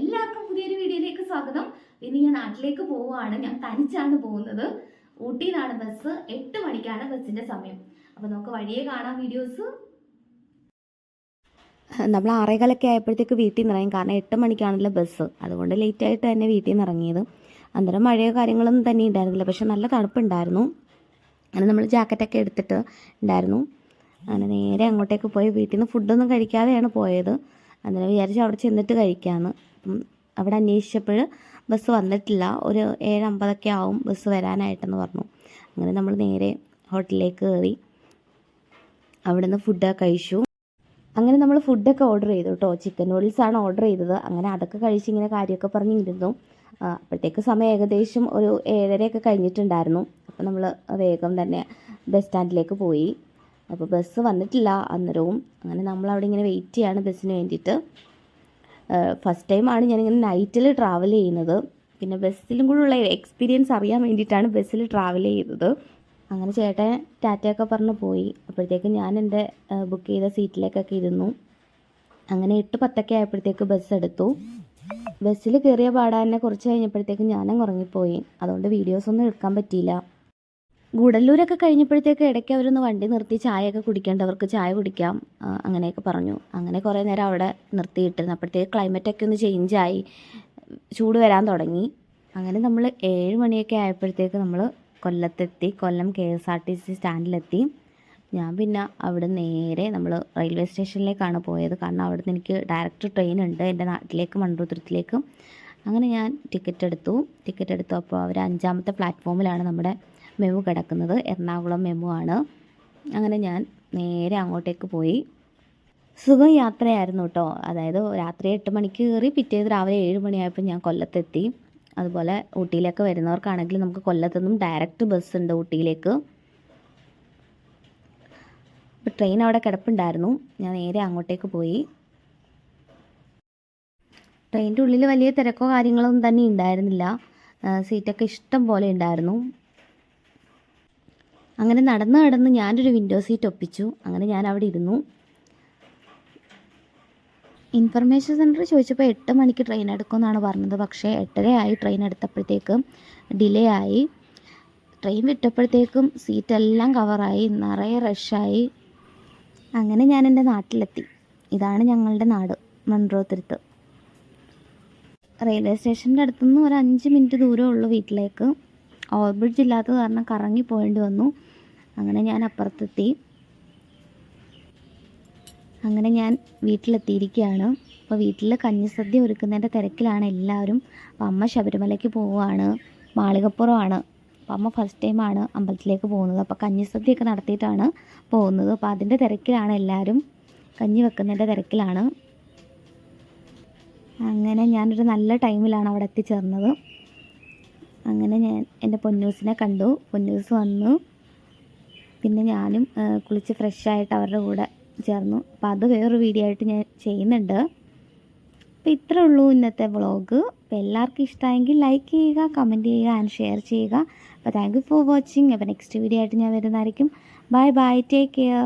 എല്ലാവർക്കും പുതിയൊരു വീഡിയോയിലേക്ക് സ്വാഗതം. ഇന്ന് ഞാൻ നാട്ടിലേക്ക് പോവുകയാണ്. ഞാൻ തനിച്ചാണ് പോകുന്നത്. ഊട്ടിയിലാണ് ബസ്. എട്ട് മണിക്കാണ് ബസ്സിന്റെ സമയം. അപ്പൊ നമുക്ക് വഴിയെ കാണാം വീഡിയോസ്. നമ്മൾ ആറേകാലൊക്കെ ആയപ്പോഴത്തേക്ക് വീട്ടിൽ നിന്ന് ഇറങ്ങി. കാരണം എട്ട് മണിക്കാണല്ലോ ബസ്. അതുകൊണ്ട് ലേറ്റ് ആയിട്ട് തന്നെ വീട്ടിൽ നിന്ന് ഇറങ്ങിയത്. അന്നേരം മഴയോ കാര്യങ്ങളൊന്നും തന്നെ ഉണ്ടായിരുന്നില്ല. പക്ഷെ നല്ല തണുപ്പുണ്ടായിരുന്നു. അങ്ങനെ നമ്മൾ ജാക്കറ്റൊക്കെ എടുത്തിട്ട് ഉണ്ടായിരുന്നു. അങ്ങനെ നേരെ അങ്ങോട്ടേക്ക് പോയി. വീട്ടിൽ നിന്ന് ഫുഡൊന്നും കഴിക്കാതെയാണ് പോയത്. അന്നേരം വിചാരിച്ചു അവിടെ ചെന്നിട്ട് കഴിക്കാമെന്ന് അപ്പം അവിടെ അന്വേഷിച്ചപ്പോൾ ബസ് വന്നിട്ടില്ല. ഒരു ഏഴ് അമ്പതൊക്കെ ആവും ബസ് വരാനായിട്ടെന്ന് പറഞ്ഞു. അങ്ങനെ നമ്മൾ നേരെ ഹോട്ടലിലേക്ക് കയറി. അവിടെ നിന്ന് ഫുഡൊക്കെ കഴിച്ചു. അങ്ങനെ നമ്മൾ ഫുഡൊക്കെ ഓർഡർ ചെയ്തു കേട്ടോ ചിക്കൻ നൂഡിൽസാണ് ഓർഡർ ചെയ്തത്. അങ്ങനെ അതൊക്കെ കഴിച്ച് ഇങ്ങനെ കാര്യമൊക്കെ പറഞ്ഞിരുന്നു. അപ്പോഴത്തേക്ക് സമയം ഏകദേശം ഒരു ഏഴരയൊക്കെ കഴിഞ്ഞിട്ടുണ്ടായിരുന്നു. അപ്പോൾ നമ്മൾ വേഗം തന്നെ ബസ് സ്റ്റാൻഡിലേക്ക് പോയി. അപ്പോൾ ബസ് വന്നിട്ടില്ല അന്നേരവും. അങ്ങനെ നമ്മൾ അവിടെ ഇങ്ങനെ വെയിറ്റ് ചെയ്യാണ് ബസ്സിന് വേണ്ടിയിട്ട് ഫസ്റ്റ് ടൈമാണ് ഞാനിങ്ങനെ നൈറ്റിൽ ട്രാവൽ ചെയ്യുന്നത്. പിന്നെ ബസ്സിലും കൂടെ ഉള്ള എക്സ്പീരിയൻസ് അറിയാൻ വേണ്ടിയിട്ടാണ് ബസ്സിൽ ട്രാവൽ ചെയ്തത്. അങ്ങനെ ചേട്ടൻ ടാറ്റയൊക്കെ പറഞ്ഞ് പോയി. അപ്പോഴത്തേക്ക് ഞാൻ എന്റെ ബുക്ക് ചെയ്ത സീറ്റിലേക്കൊക്കെ ഇരുന്നു. അങ്ങനെ എട്ട് പത്തൊക്കെ ആയപ്പോഴത്തേക്ക് ബസ് എടുത്തു. ബസ്സിൽ കയറിയ പാടാനെ കുറച്ച് കഴിഞ്ഞപ്പോഴത്തേക്ക് ഞാനങ്ങ് ഉറങ്ങിപ്പോയി. അതുകൊണ്ട് വീഡിയോസൊന്നും എടുക്കാൻ പറ്റിയില്ല. ഗൂഡല്ലൂരൊക്കെ കഴിഞ്ഞപ്പോഴത്തേക്ക് ഇടയ്ക്ക് അവരൊന്ന് വണ്ടി നിർത്തി ചായയൊക്കെ കുടിക്കേണ്ടവർക്ക് ചായ കുടിക്കാം അങ്ങനെയൊക്കെ പറഞ്ഞു. അങ്ങനെ കുറേ നേരം അവിടെ നിർത്തിയിട്ടിരുന്നു. അപ്പോഴത്തേക്ക് ക്ലൈമറ്റൊക്കെ ഒന്ന് ചേഞ്ചായി ചൂട് വരാൻ തുടങ്ങി. അങ്ങനെ നമ്മൾ ഏഴ് മണിയൊക്കെ ആയപ്പോഴത്തേക്ക് നമ്മൾ കൊല്ലത്തെത്തി Kollam K S R T C സ്റ്റാൻഡിലെത്തി. ഞാൻ പിന്നെ അവിടെ നേരെ നമ്മൾ റെയിൽവേ സ്റ്റേഷനിലേക്കാണ് പോയത്. കാരണം അവിടെ നിന്ന് എനിക്ക് ഡയറക്റ്റ് ട്രെയിൻ ഉണ്ട് എന്റെ നാട്ടിലേക്ക് മൺറൂത്തുരത്തിലേക്ക് അങ്ങനെ ഞാൻ ടിക്കറ്റ് എടുത്തു. ടിക്കറ്റ് എടുത്തു അപ്പോൾ അവർ അഞ്ചാമത്തെ പ്ലാറ്റ്ഫോമിലാണ് നമ്മുടെ മെമു കിടക്കുന്നത് എറണാകുളം മെമു ആണ്. അങ്ങനെ ഞാൻ നേരെ അങ്ങോട്ടേക്ക് പോയി. സുഖം യാത്രയായിരുന്നു കേട്ടോ അതായത് രാത്രി എട്ട് മണിക്ക് കയറി പിറ്റേന്ന് രാവിലെ ഏഴ് മണിയായപ്പോൾ ഞാൻ കൊല്ലത്തെത്തി. അതുപോലെ ഊട്ടിയിലേക്ക് വരുന്നവർക്കാണെങ്കിൽ നമുക്ക് കൊല്ലത്തുനിന്നും ഡയറക്റ്റ് ബസ് ഉണ്ട് ഊട്ടിയിലേക്ക്. അപ്പോൾ ട്രെയിൻ അവിടെ കിടപ്പുണ്ടായിരുന്നു. ഞാൻ നേരെ അങ്ങോട്ടേക്ക് പോയി. ട്രെയിനിന്റെ ഉള്ളിൽ വലിയ തിരക്കോ കാര്യങ്ങളൊന്നും തന്നെ ഉണ്ടായിരുന്നില്ല. സീറ്റൊക്കെ ഇഷ്ടം പോലെ ഉണ്ടായിരുന്നു. അങ്ങനെ നടന്ന് നടന്ന് ഞാനൊരു വിൻഡോ സീറ്റ് ഒപ്പിച്ചു. അങ്ങനെ ഞാൻ അവിടെ ഇരുന്നു. ഇൻഫർമേഷൻ സെന്റർ ചോദിച്ചപ്പോൾ എട്ട് മണിക്ക് ട്രെയിൻ എടുക്കുമെന്നാണ് പറഞ്ഞത്. പക്ഷേ എട്ടരയായി ട്രെയിൻ എടുത്തപ്പോഴത്തേക്കും ഡിലേ ആയി. ട്രെയിൻ വിട്ടപ്പോഴത്തേക്കും സീറ്റെല്ലാം കവറായി നിറയെ റഷായി അങ്ങനെ ഞാൻ എന്റെ നാട്ടിലെത്തി. ഇതാണ് ഞങ്ങളുടെ നാട് മൺറോത്തുരുത്ത് റെയിൽവേ സ്റ്റേഷന്റെ അടുത്തുനിന്ന് ഒരു അഞ്ച് മിനിറ്റ് ദൂരമേ ഉള്ളൂ വീട്ടിലേക്ക്. ഓവർബ്രിഡ്ജ് ഇല്ലാത്തത് കാരണം കറങ്ങി പോകേണ്ടി വന്നു. അങ്ങനെ ഞാൻ അപ്പുറത്തെത്തി. അങ്ങനെ ഞാൻ വീട്ടിലെത്തിയിരിക്കുകയാണ്. അപ്പോൾ വീട്ടിൽ കഞ്ഞിസദ്യ ഒരുക്കുന്നതിന്റെ തിരക്കിലാണ് എല്ലാവരും. അപ്പോൾ അമ്മ ശബരിമലയ്ക്ക് പോവുകയാണ്. മാളികപ്പുറമാണ്. അപ്പോൾ അമ്മ ഫസ്റ്റ് ടൈമാണ് അമ്പലത്തിലേക്ക് പോകുന്നത്. അപ്പോൾ കഞ്ഞിസദ്യയൊക്കെ നടത്തിയിട്ടാണ് പോകുന്നത്. അപ്പോൾ അതിന്റെ തിരക്കിലാണ് എല്ലാവരും. കഞ്ഞി വെക്കുന്നതിന്റെ തിരക്കിലാണ്. അങ്ങനെ ഞാനൊരു നല്ല ടൈമിലാണ് അവിടെ എത്തിച്ചേർന്നത്. അങ്ങനെ ഞാൻ എന്റെ പൊന്നൂസിനെ കണ്ടു. പൊന്നൂസ് വന്നു. പിന്നെ ഞാനും കുളിച്ച് ഫ്രഷായിട്ട് അവരുടെ കൂടെ ചേർന്നു. അപ്പോൾ അത് വേറൊരു വീഡിയോ ആയിട്ട് ഞാൻ ചെയ്യുന്നുണ്ട്. അപ്പോൾ ഇത്രേ ഉള്ളൂ ഇന്നത്തെ വ്ളോഗ്. അപ്പോൾ എല്ലാവർക്കും ഇഷ്ടമായെങ്കിൽ ലൈക്ക് ചെയ്യുക കമന്റ് ചെയ്യുക ആൻഡ് ഷെയർ ചെയ്യുക. അപ്പോൾ താങ്ക് യു ഫോർ വാച്ചിങ് അപ്പോൾ നെക്സ്റ്റ് വീഡിയോ ആയിട്ട് ഞാൻ വരുന്നതായിരിക്കും. Bye bye take care